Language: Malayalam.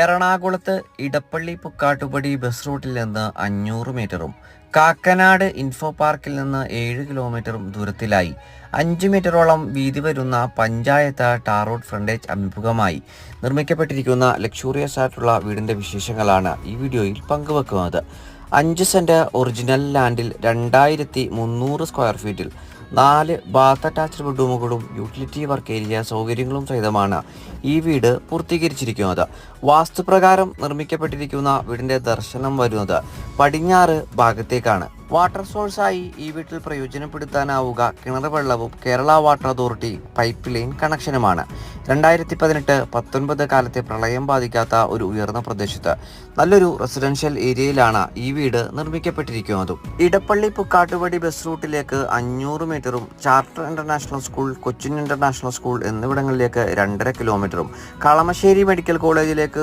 എറണാകുളത്ത് ഇടപ്പള്ളി പുക്കാട്ടുപടി ബസ് റൂട്ടിൽ നിന്ന് അഞ്ഞൂറ് മീറ്ററും കാക്കനാട് ഇൻഫോ പാർക്കിൽ നിന്ന് ഏഴ് കിലോമീറ്ററും ദൂരത്തിലായി. അഞ്ച് മീറ്ററോളം വീതി വരുന്ന പഞ്ചായത്ത് ടാർ റോഡ് ഫ്രണ്ടേജ് അഭിമുഖമായി. നിർമ്മിക്കപ്പെട്ടിരിക്കുന്ന ലക്ഷൂറിയസ് ആയിട്ടുള്ള വീടിന്റെ വിശേഷങ്ങളാണ് ഈ വീഡിയോയിൽ പങ്കുവെക്കുന്നത്. അഞ്ച് സെന്റ് ഒറിജിനൽ ലാൻഡിൽ രണ്ടായിരത്തി മുന്നൂറ് സ്ക്വയർ ഫീറ്റിൽ നാല് ബാത്ത് അറ്റാച്ച്ഡ് ബെഡ്റൂമുകളും യൂട്ടിലിറ്റി വർക്ക് ഏരിയ സൗകര്യങ്ങളും സഹിതമാണ് ഈ വീട് പൂർത്തീകരിച്ചിരിക്കുന്നത്. വാസ്തുപ്രകാരം നിർമ്മിക്കപ്പെട്ടിരിക്കുന്ന വീടിന്റെ ദർശനം വരുന്നത് പടിഞ്ഞാറ് ഭാഗത്തേക്കാണ്. വാട്ടർ സോഴ്സായി ഈ വീട്ടിൽ പ്രയോജനപ്പെടുത്താനാവുക. കിണർ വെള്ളവും Kerala water authority pipe line കണക്ഷനുമാണ്. രണ്ടായിരത്തി പതിനെട്ട് പത്തൊൻപത് കാലത്തെ പ്രളയം ബാധിക്കാത്ത ഒരു ഉയർന്ന പ്രദേശത്ത് നല്ലൊരു റെസിഡൻഷ്യൽ ഏരിയയിലാണ് ഈ വീട് നിർമ്മിക്കപ്പെട്ടിരിക്കുന്നതും. ഇടപ്പള്ളി പുക്കാട്ടുപടി ബസ് റൂട്ടിലേക്ക് അഞ്ഞൂറ് മീറ്ററും charter international school Cochin international school എന്നിവിടങ്ങളിലേക്ക് രണ്ടര കിലോമീറ്ററും. കളമശ്ശേരി മെഡിക്കൽ കോളേജിലേക്ക്